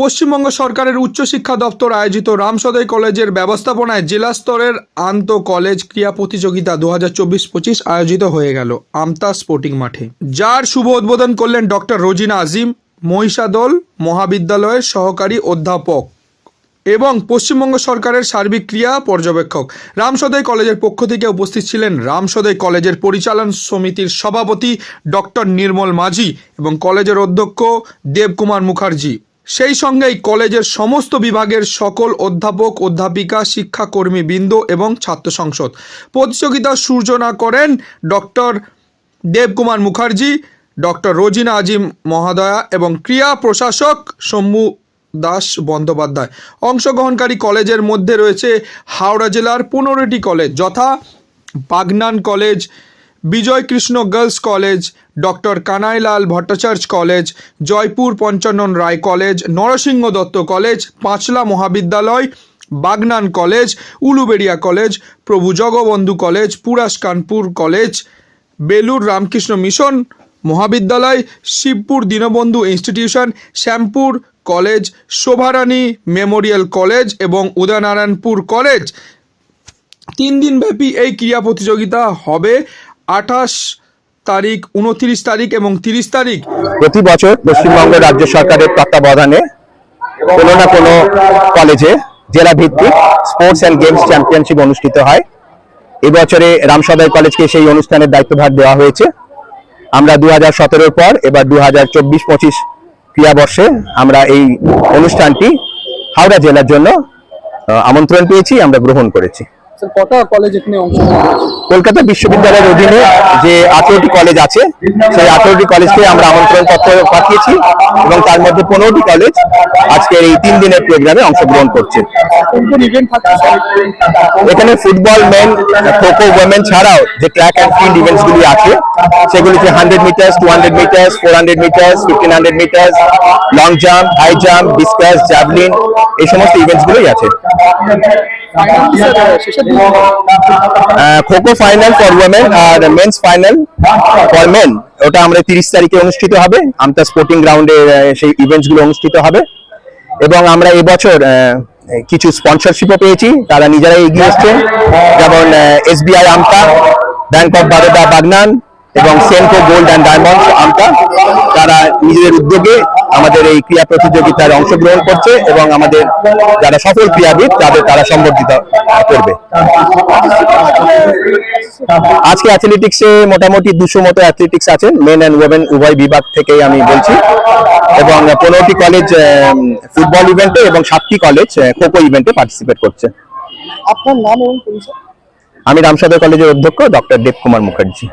পশ্চিমবঙ্গ সরকারের উচ্চশিক্ষা দপ্তর আয়োজিত রামসদয় কলেজের ব্যবস্থাপনায় জেলা স্তরের আন্ত কলেজ ক্রীড়া প্রতিযোগিতা দু হাজার চব্বিশ পঁচিশ আয়োজিত হয়ে গেল আমতা স্পোর্টিং মাঠে। যার শুভ উদ্বোধন করলেন ডক্টর রোজিনা আজিম, মহিষাদল মহাবিদ্যালয়ের সহকারী অধ্যাপক এবং পশ্চিমবঙ্গ সরকারের সার্বিক ক্রিয়া পর্যবেক্ষক। রামসদয় কলেজের পক্ষ থেকে উপস্থিত ছিলেন রামসদয় কলেজের পরিচালন সমিতির সভাপতি ডক্টর নির্মল মাঝি এবং কলেজের অধ্যক্ষ দেবকুমার মুখার্জি। সেই সঙ্গেই কলেজের সমস্ত বিভাগের সকল অধ্যাপক, অধ্যাপিকা, শিক্ষাকর্মী বৃন্দ এবং ছাত্র সংসদ। প্রতিযোগিতার সূচনা করেন ডক্টর দেবকুমার মুখার্জি, ডক্টর রোজিনা আজিম মহাদয়া এবং ক্রিয়া প্রশাসক শম্ভু দাস বন্দ্যোপাধ্যায়। অংশগ্রহণকারী কলেজের মধ্যে রয়েছে হাওড়া জেলার পনেরোটি কলেজ, যথা Bagnan college Bijoy Krishna girls college, doctor Kanailal Bhattacharya college, Jaipur Panchanan Roy college, Narasingha Dutta college, Panchla মহাবিদ্যালয়, Bagnan college, Uluberia college, Prabhu Jagabandhu college Puras Kanpur college Belur Ramakrishna mission মহাবিদ্যালয়, Shibpur Dinabandhu institution, Shyampur college, Shobharani memorial college এবং Udaynarayanpur college. তিন দিন ব্যাপী এই ক্রীড়া প্রতিযোগিতা হবে আঠাশ তারিখ উনত্রিশ তারিখ এবং তিরিশ তারিখ। প্রতি বছর পশ্চিমবঙ্গ রাজ্য সরকারের তত্ত্বাবধানে কোনো না কোনো কলেজে জেলা ভিত্তিক স্পোর্টস অ্যান্ড গেমস চ্যাম্পিয়নশিপ অনুষ্ঠিত হয়। এবছরে রামসদয় কলেজকে সেই অনুষ্ঠানের দায়িত্বভার দেওয়া হয়েছে। আমরা দু হাজার সতেরোর পর এবার দু হাজার চব্বিশ পঁচিশ ক্রিয়াবর্ষে আমরা এই অনুষ্ঠানটি হাওড়া জেলার জন্য আমন্ত্রণ পেয়েছি আমরা গ্রহণ করেছি। কটা কলেজ এখানে অংশগ্রহণ করেছে কলকাতা বিশ্ববিদ্যালয়ের অধীনে যে আঠারোটি কলেজ আছে, সেই আঠারোটি কলেজকে আমরা আমন্ত্রণ পত্র পাঠিয়েছি এবং তার মধ্যে পনেরোটি কলেজ আজকের এই তিন দিনের প্রোগ্রামে অংশগ্রহণ করছে। এখানে ফুটবল মেন খোখো ওমেন ছাড়াও যে ট্র্যাক অ্যান্ড ফিল্ড ইভেন্টস গুলি আছে, সেগুলিতে hundred metres two hundred metres four hundred metres fifteen hundred metres long jump high jump discus javelin এই সমস্ত ইভেন্টস গুলোই আছে। খোখো ফাইনাল ফর ওয়ামেন আর মেন্স ফাইনাল ফর মেন ওটা আমরা তিরিশ তারিখে অনুষ্ঠিত হবে। আমতা স্পোর্টিং গ্রাউন্ডে সেই ইভেন্টসগুলো অনুষ্ঠিত হবে। এবং আমরা এবছর কিছু স্পন্সরশিপও পেয়েছি। তারা নিজেরাই এগিয়ে এসছেন যেমন SBI Amta bank of Baroda Bagnan এবং Senco gold and diamonds Amta তারা নিজেদের উদ্যোগে আমাদের এই ক্রীড়া প্রতিযোগিতায় অংশগ্রহণ করছে এবং আমাদের যারা সফল ক্রীড়াবিদ তাদের তারা সম্বর্ধিত করবে। আজকে অ্যাথলেটিক্সে মোটামুটি দুশো মতো অ্যাথলেটিক্স আছেন। মেন অ্যান্ড ওমেন উভয় বিভাগ থেকেই আমি বলছি। এবং পনেরোটি কলেজ ফুটবল ইভেন্টে এবং সাতটি কলেজ খোখো ইভেন্টে পার্টিসিপেট করছে। আপনার নাম এবং পরিচয়? আমি রামসাদর কলেজের অধ্যক্ষ ডক্টর দেবকুমার মুখার্জি।